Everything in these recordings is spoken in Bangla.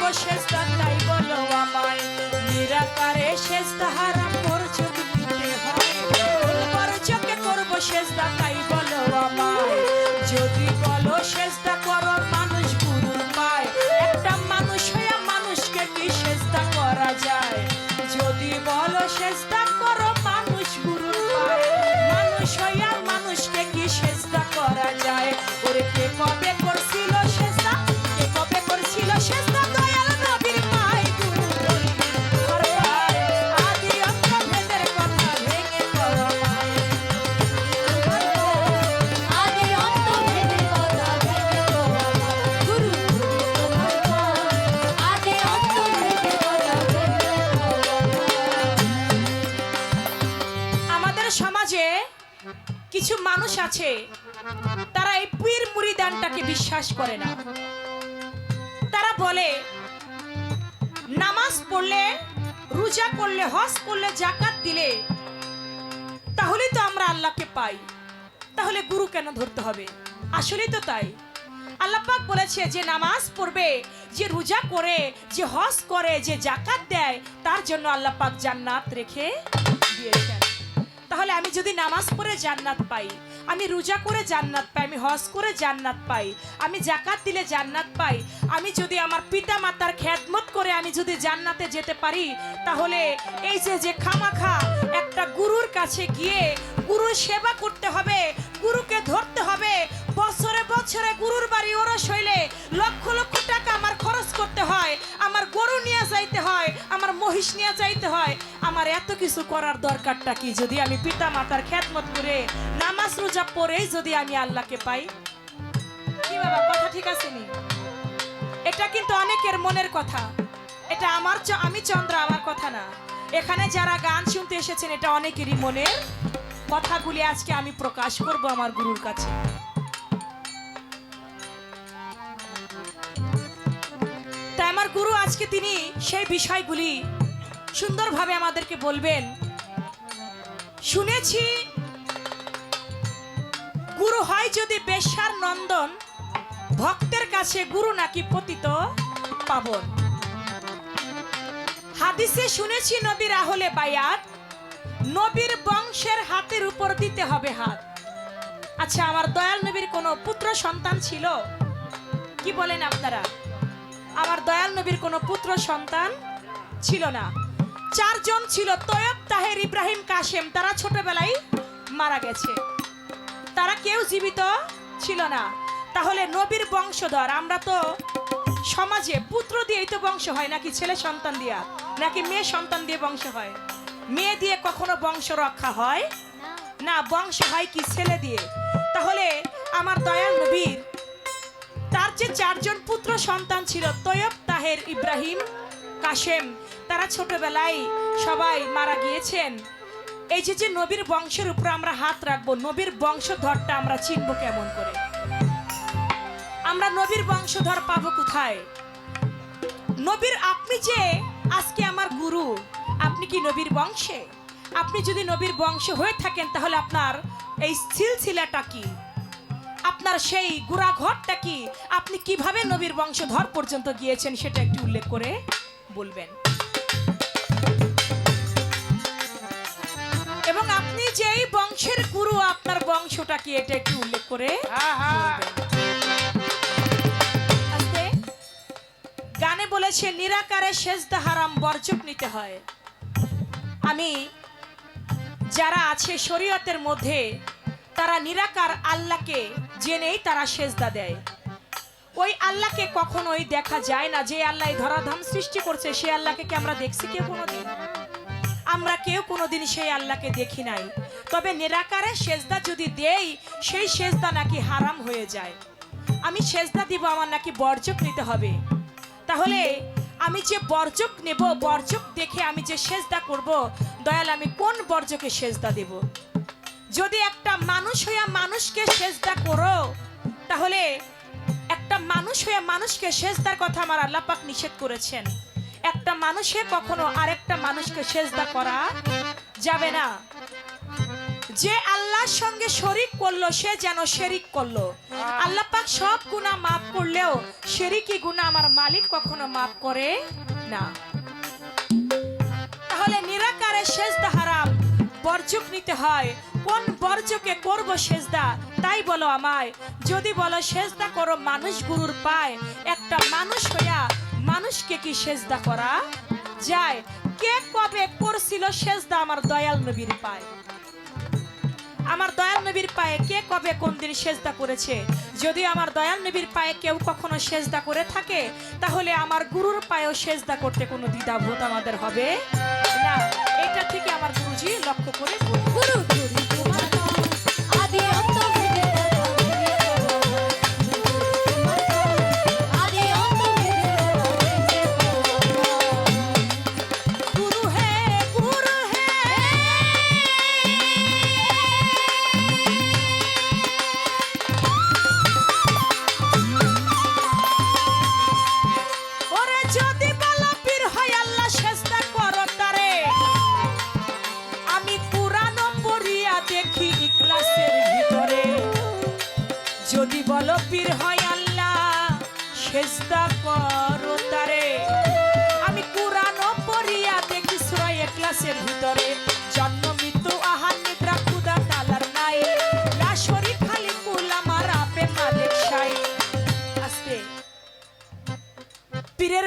গো শেষ তাই বলো আমায়। নিরাকারে শেষ তাহারাম করছ দিতে হয়। করব শেষ তাই মানুষ আছে, তারা এই পীর মুড়িদানটাকে বিশ্বাস করে না। তারা বলে, নামাজ পড়লে, রোজা করলে, হজ করলে জাকাত দিলে তাহলে তো আমরা আল্লাহকে পাই। তাহলে গুরু কেন ধরতে হবে? আসলেই তো তাই। আল্লাহ পাক বলেছে, যে নামাজ পড়বে, যে রোজা করে, যে হজ করে, যে জাকাত দেয়, তার জন্য আল্লাহ পাক জান্নাত রেখে দিয়েছেন। তাহলে আমি যদি নামাজ পড়ে জান্নাত পাই, আমি রোজা করে জান্নাত পাই, আমি হজ করে জান্নাত পাই, আমি জাকাত দিলে জান্নাত পাই, আমি যদি আমার পিতা মাতার খ্যাতমত করে আমি যদি জান্নাতে যেতে পারি, তাহলে এই যে যে খামাখা একটা গুরুর কাছে গিয়ে গুরুর সেবা করতে হবে, গুরুকে ধরতে হবে। বছরে বছরে গুরুর বাড়ি ওরস হইলে লক্ষ লক্ষ টাকা আমার খরচ করতে হয়, আমার গরু নিয়ে যাইতে হয়, আমার মহিষ নিয়ে যাইতে হয়। আমার এত কিছু করার দরকারটা কি যদি আমি পিতা মাতার খেদমত করে নামাজ রোজা পড়েই যদি আমি আল্লাহকে পাই? কি বাবা, কথা ঠিক আছে নি? এটা কিন্তু অনেকের মনের কথা। এটা আমার আমি চন্দ্র, আমার কথা না। এখানে যারা গান শুনতে এসেছেন, এটা অনেকেরই মনের কথাগুলি আজকে আমি প্রকাশ করব আমার গুরুর কাছে। তাই আমার গুরু আজকে তিনি সেই বিষয়গুলি সুন্দরভাবে আমাদেরকে বলবেন। শুনেছি, গুরু হয় যদি বেশ্যার নন্দন, ভক্তের কাছে গুরু নাকি পতিত পাবন। হাদিসে শুনেছি নবীর আহলে বায়াত নবীর বংশের হাতের উপর দিতে হবে হাত। আচ্ছা আমার দয়াল নবীর কোনো পুত্র সন্তান ছিল? কি বলেন আপনারা? আমার দয়াল নবীর কোনো পুত্র সন্তান ছিল না। চারজন ছিল, তয়ব, তাহের, ইব্রাহিম, কাশেম। তারা ছোটবেলায় মারা গেছে। তারা কেউ জীবিত ছিল না। তাহলে নবীর বংশধর, আমরা তো সমাজে পুত্র দিয়েই তো বংশ হয় নাকি ছেলে সন্তান দিয়া? নাকি মেয়ে সন্তান দিয়ে বংশ হয়? মেয়ে দিয়ে কখনো বংশ রক্ষা হয়? না। বংশ হয় কি ছেলে দিয়ে? তাহলে আমার দয়াল নবীর তার যে চারজন পুত্র সন্তান ছিল তৈয়ব তাহের ইব্রাহিম কাশেম তারা ছোটবেলায় সবাই মারা গিয়েছেন। এই যে যে নবীর বংশের উপর আমরা হাত রাখব নবীর বংশধরটা আমরা চিনব কেমন করে? আমরা নবীর বংশধর পাবো কোথায়? নবীর আপনি যে আজকে আমার গুরু, আপনি কি নবীর বংশে? আপনি যদি নবীর বংশ হয়ে থাকেন, তাহলে আপনার এই সিলসিলাটা কি? আপনার সেই গুড়া ঘরটা কি? আপনি কীভাবে নবীর বংশধর পর্যন্ত গিয়েছেন, সেটা একটু উল্লেখ করে বলবেন। এবং আপনি যেই বংশের গুরু, আপনার বংশটা কি, এটা একটু উল্লেখ করে বলবেন। বলেছে, নিরাকারে সেজদা হারাম বর্জক নিতে হয়। আমি যারা আছে শরীয়তের মধ্যে, তারা নিরাকার আল্লাহকে জেনেই তারা সেজদা দেয়। ওই আল্লাহকে কখনোই দেখা যায় না, যে আল্লাহ ধরাধাম সৃষ্টি করছে সেই আল্লাহকে কি আমরা দেখছি কেউ কোনোদিন? আমরা কেউ কোনোদিন সেই আল্লাহকে দেখি নাই। তবে নিরাকারে সেজদা যদি দেই, সেই সেজদা নাকি হারাম হয়ে যায়। আমি সেজদা দিব, আমার নাকি বর্জক নিতে হবে। তাহলে আমি যে বর্জক নেব, বর্জক দেখে আমি যে সেজদা করব, দয়াল, আমি কোন বর্জকে সেজদা দেব? যদি একটা মানুষ হইয়া মানুষকে সেজদা করো, তাহলে একটা মানুষ হইয়া মানুষকে সেজদার কথা আমার আল্লাপাক নিষেধ করেছেন। একটা মানুষে কখনো আরেকটা মানুষকে সেজদা করা যাবে না। যে আল্লাহর সঙ্গে শরিক করল, সে যেন শেরিক করল। আল্লাহ পাক সব গুণা মাফ করলেও শেরিকি গুণা আমার মালিক কখনো মাফ করে না। তাহলে নিরাকারে সেজদা হারাম বর্জক নিতে হয়। কোন বর্জকে করব সেজদা, তাই বলো আমায়। যদি বলো সেজদা করো, মানুষ গুরুর পায়। একটা মানুষ হইয়া মানুষকে কি সেজদা করা যায়? কে কবে করছিল সেজদা আমার দয়াল নবীর পায়? আমার দয়াল নবীর পায়ে কে কবে কোন দিন সেজদা করেছে যদি আমার দয়াল নবীর পায়ে কেউ কখনো সেজদা করে থাকে, তাহলে আমার গুরুর পায়েও সেজদা করতে কোনো দ্বিধাবোধ আমাদের হবে না এটা থেকে আমার গুরুজি লক্ষ্য করে। গুরু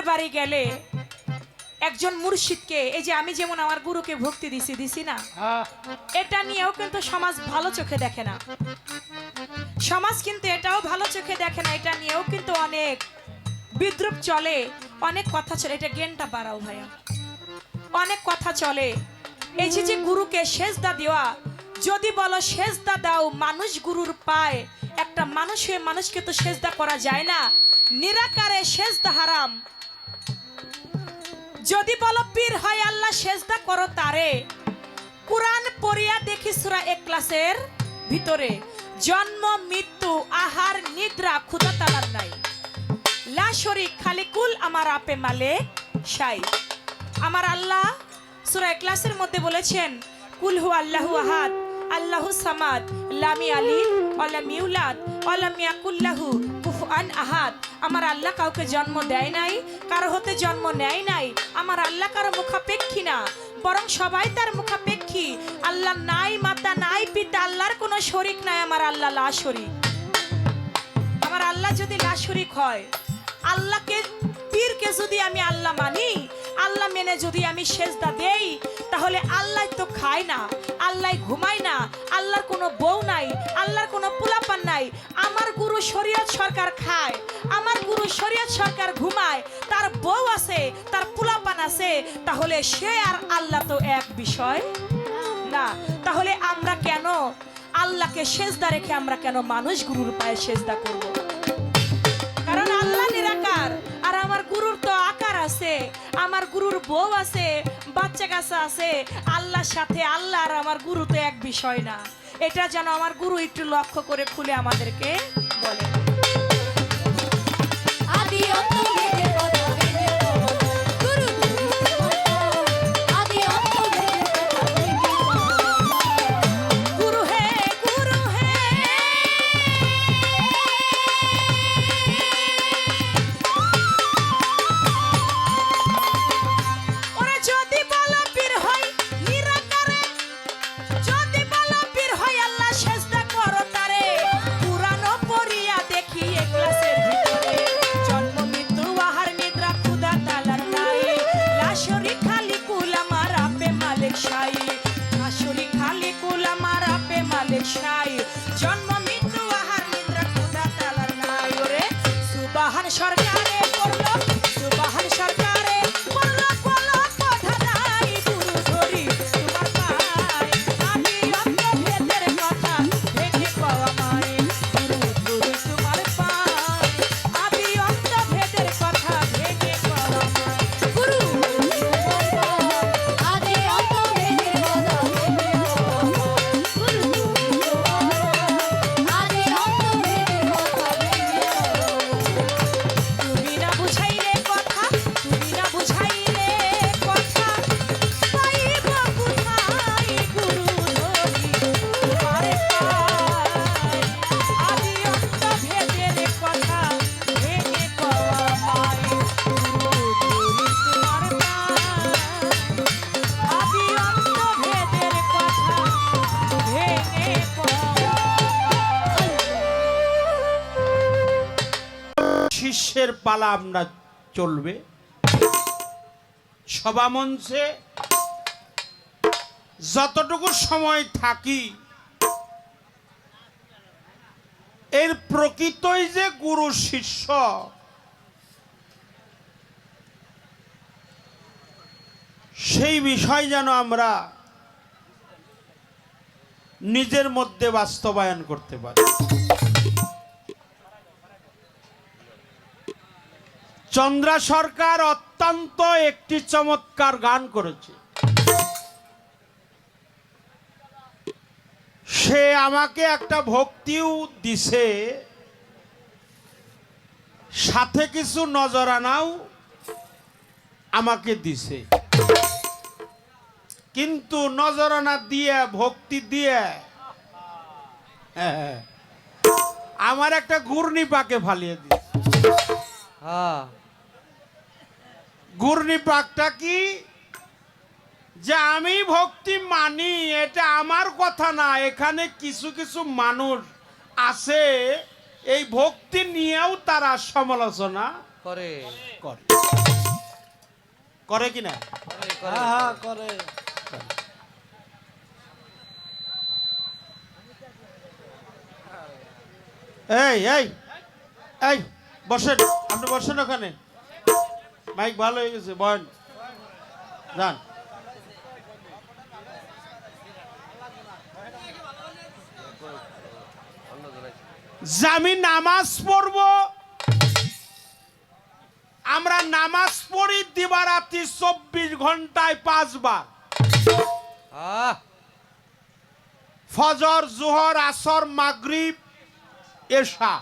বাড়ি গেলে একজন মুর্শিদকে এই যে আমি যেমন আমার গুরুকে ভক্তি দিছি দিছি না? এটা নিয়েও কিন্তু সমাজ ভালো চোখে দেখে না। সমাজ কিন্তু এটাও ভালো চোখে দেখে না এটা নিয়েও কিন্তু অনেক বিদ্রুপ চলে অনেক কথা চলে। এটা জ্ঞানটা বাড়াও ভাইয়া। অনেক কথা চলে। এই যে যে গুরুকে সেজদা দেওয়া যদি বলো সেজদা দাও মানুষ গুরুর পায়। একটা মানুষ হয়ে মানুষকে তো সেজদা করা যায় না। নিরাকারে সেজদা হারাম। যদি বলো পীর হয় আল্লাহ সেজদা করো তারে। কোরআন পড়িয়া দেখি সুরা এক ক্লাসের ভিতরে, জন্ম, মৃত্যু, আহার, নিদ্রা ক্ষুদা তালার নাই লা শরিক খালিকুল আমার আপে মালে সাই। আমার আল্লাহ সুরা ক্লাসের মধ্যে বলেছেন, কুল হু আল্লাহু আহাদ, আল্লাহু সামাদ, লামি আলী অলাম ইউলাদ অলাম ইয়াকুল্লাহু কুফুয়ান আহাদ। আমার আল্লাহ কাউকে জন্ম দেয় নাই, কারও হতে জন্ম নেয় নাই। আমার আল্লাহ কারও মুখাপেক্ষী না, বরং সবাই তার মুখাপেক্ষী। আল্লাহ নাই, মাতা নাই, পিতা আল্লাহর কোনো শরিক নাই, আমার আল্লাহ লা শরিক। আমার আল্লাহ যদি লা শরিক হয়, আল্লাহকে, পীরকে যদি আমি আল্লাহ মানি, আল্লাহ মেনে যদি আমি সেজদা দেই, তাহলে আল্লাহ তো খায় না, আল্লাহ ঘুমায় না, আল্লাহর কোনো বউ শরীয়ত সরকার খায়, আমার গুরু শরীয়ত সরকার ঘুমায়, তার বউ আছে, তার পোলাপান আছে, তাহলে সে আর আল্লাহ তো এক বিষয় না। তাহলে আমরা কেন আল্লাহকে সেজদা রেখে আমরা কেন মানুষ গুরুর পায়ে সেজদা করব? কারণ আল্লাহ নিরাকার, আর আমার গুরুর তো আকার আছে, আমার গুরুর বউ আছে, বাচ্চা কাছে আছে, আল্লাহর সাথে আল্লাহ আর আমার গুরু তো এক বিষয় না। এটা যেন আমার গুরু একটু লক্ষ্য করে খুলে আমাদেরকে বলে। আদি শিষ্যের পালা আমরা চলবে। সভা মঞ্চে যতটুকু সময় থাকি, এর প্রকৃতই যে গুরু শিষ্য, সেই বিষয় যেন আমরা নিজের মধ্যে বাস্তবায়ন করতে পারি। চন্দ্রা সরকার অত্যন্ত একটি চমৎকার গান করেছে। সে আমাকে একটা ভক্তিও দিছে। সাথে কিছু নজরানাও আমাকে দিছে। কিন্তু নজরানা দিয়ে ভক্তি দিয়ে হ্যাঁ, আমার একটা ঘূর্ণি পাকে ফালিয়ে দিস হ্যাঁ। ঘূর্ণি পাকটা কি? যে আমি ভক্তি মানি এটা আমার কথা না এখানে কিছু কিছু মানুষ আছে এই ভক্তি নিয়েও তারা সমালোচনা করে। করে। করে কিনা করে, হ্যাঁ করে। করে। এই এই এই বসেন আপনি বসেন ওখানে। মাইক ভালো হয়ে গেছে বয়েন যান আমি নামাজ পড়ব। আমরা নামাজ পড়ি দিবারাতি চব্বিশ ঘন্টায় পাঁচবার। ফজর জোহর আসর মাগরিব এশা।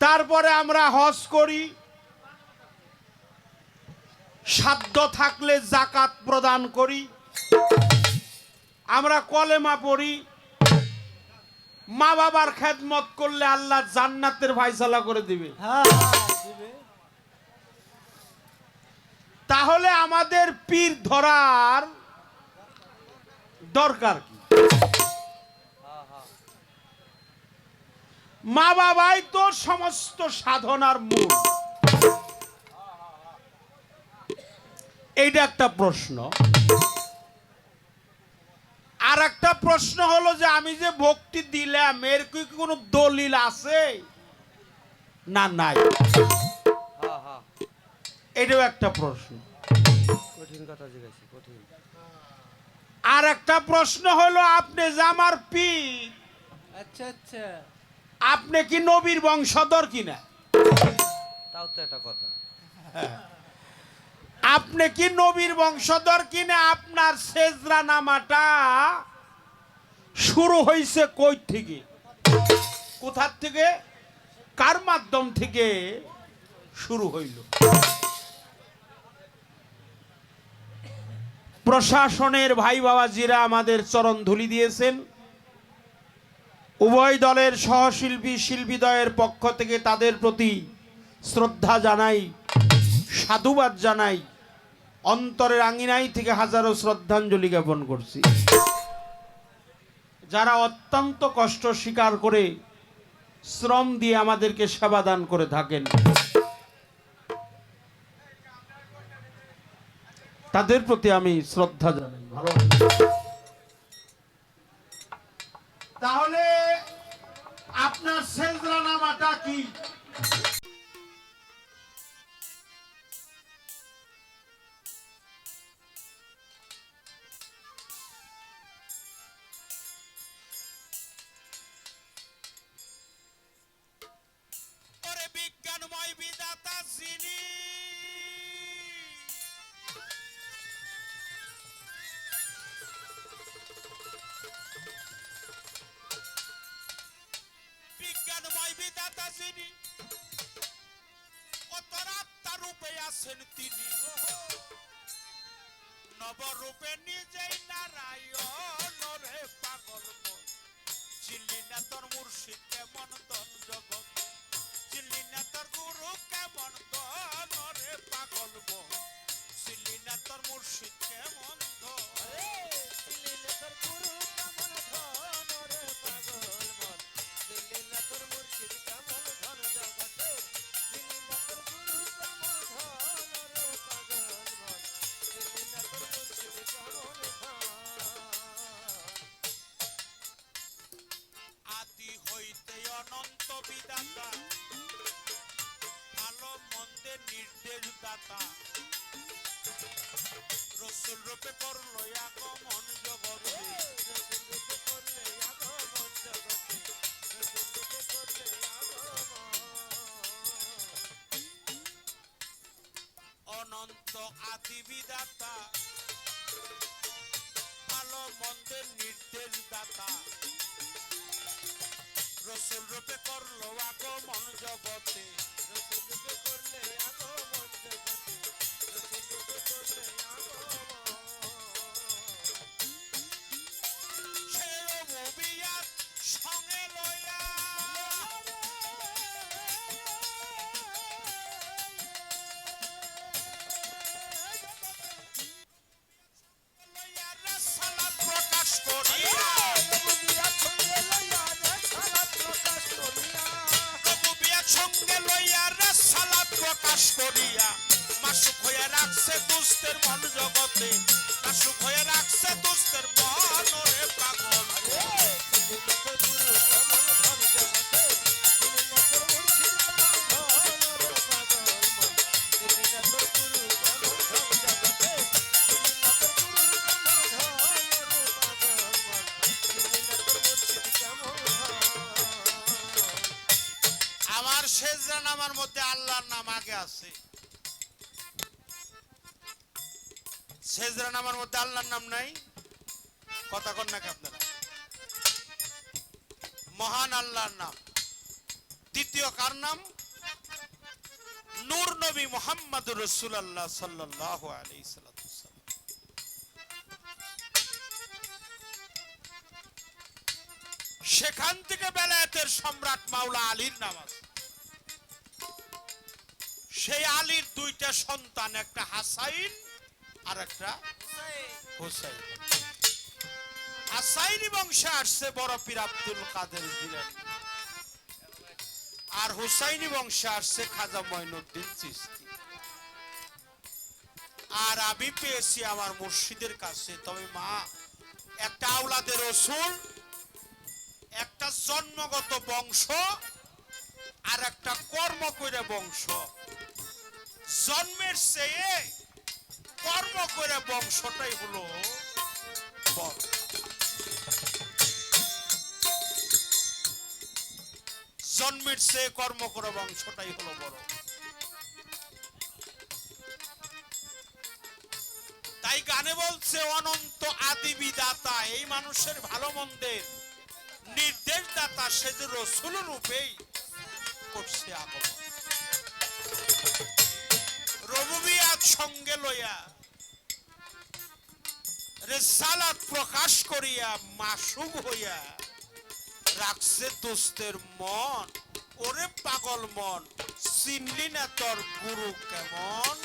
তারপরে আমরা হজ করি। সাধ্য থাকলে জাকাত প্রদান করি। আমরা কলেমা পড়ি। মা বাবার খেদমত করলে আল্লাহ জান্নাতের ফাইসালা করে দিবে। তাহলে আমাদের পীর ধরার দরকার কি? মা বাবাই তো সমস্ত সাধনার মূল। এইটা একটা প্রশ্ন। আর একটা প্রশ্ন হলো যে আমি যে ভক্তি দিলাম এর কি কোনো দলিল আছে? না নাই। হ্যাঁ হ্যাঁ এটাও একটা প্রশ্ন। কঠিন কথা জিজ্ঞাসি কঠিন। আর একটা প্রশ্ন হলো আপনি যে আমার পীর আচ্ছা আচ্ছা। আপনি কি নবীর বংশধর কিনা? তাও তো একটা কথা। আপনি কি নবীর বংশধর কিনে আপনার সেজরা নামাটা শুরু হয়েছে কই থেকে? কোথার থেকে? কার মাধ্যম থেকে শুরু হইল? প্রশাসনের ভাই বাবাজিরা আমাদের চরণ ধুলি দিয়েছেন। উভয় দলের সহশিল্পী শিল্পীদয়ের পক্ষ থেকে তাদের প্রতি শ্রদ্ধা জানাই। সাধুবাদ জানাই। অন্তরের আঙিনাই থেকে হাজারো শ্রদ্ধাঞ্জলি জ্ঞাপন করছি। যারা অত্যন্ত কষ্ট স্বীকার করে শ্রম দিয়ে আমাদেরকে সেবা দান করে থাকেন, তাদের প্রতি আমি শ্রদ্ধা জানাই। ভালো তাহলে আপনার সেজরা নামাটা কি? মুর্শিদ কেমন দন জগৎ। চিল্লি না তোর গুরু কেমন দন রে পাগল মন চিল্লি না তোর মুর্শিদ কেমন ধন। আদি বিদাতা ভালো, মন্দের নির্দেশ দাতা রসুল রূপে করল আগমন জগতে। রসুল রূপে করলে আগমন জগতে। রসুল রূপে করলে আগমন প্রকাশ করিয়া মাসুক হয়ে রাখছে দুস্তের মন জগতে মাসুক হয়ে রাখছে দুস্তের মন রে পাগল আল্লাহর নাম আগে আছে। শেষরা নামার মধ্যে আল্লাহর নাম নাই। কথা কন নাকি আপনারা? মহান আল্লাহর নাম। দ্বিতীয় কার নাম? নূর নবী মোহাম্মদ রসুল আল্লাহ সাল্লাহ সেখান থেকে বেলায়েতের সম্রাট মাওলা আলীর নাম আছে। সেই আলীর দুইটা সন্তান, একটা হাসাইন আর একটা হুসাইন। হাসাইনি বংশে আসছে বড় পীর আব্দুল কাদের জিলানী। আর হুসাইনি বংশে আসছে খাজা মঈনুদ্দিন চিস্তি আর আমি পেয়েছি আমার মুর্শিদের কাছে, তবে মা, একটা আওলাদের রসুল, একটা জন্মগত বংশ আর একটা কর্ম করে বংশ। জন্মের চেয়ে কর্ম করে বংশটাই হলো বড় জন্মের চেয়ে কর্ম করে বংশটাই হলো বড়। তাই গানে বলছে, অনন্ত আদি বিদাতা, এই মানুষের ভালো মন্দের নির্দেশ দাতা সে রসুল রূপেই করছে আগমন। সঙ্গে লইয়া রেসালাত প্রকাশ করিয়া মাসুম হইয়া রাখছে দোস্তের মন। ওরে পাগল মন, চিনলি না তোর গুরু কেমন?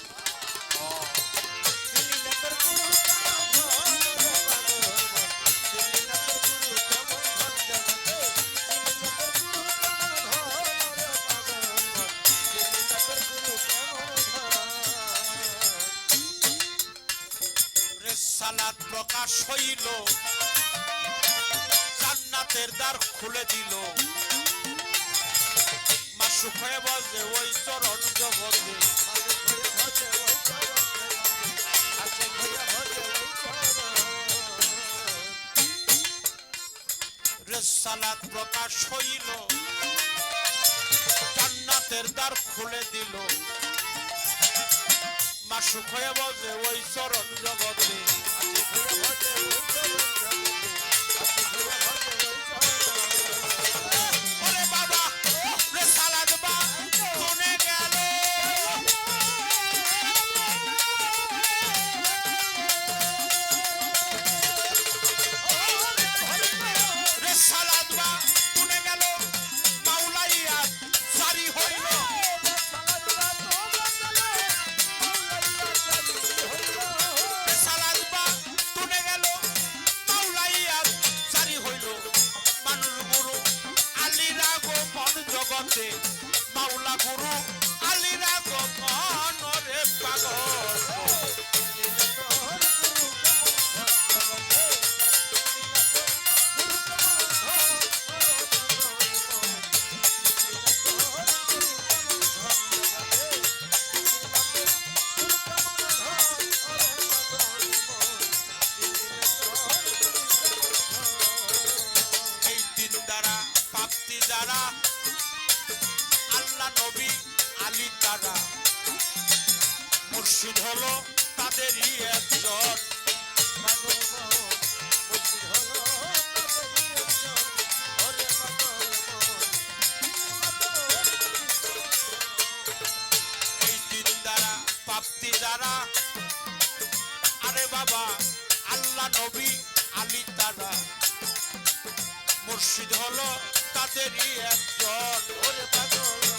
খুলে দিল। মাসুক হয়ে বসে ওই চরণ জগতে। রেসালাত প্রকাশ হইল। জান্নাতের দ্বার খুলে দিল। মাসুক হয়ে বসে ওই চরণ জগতে। মুর্শিদ হলো তাদেরই একজন। ওরে পাগল।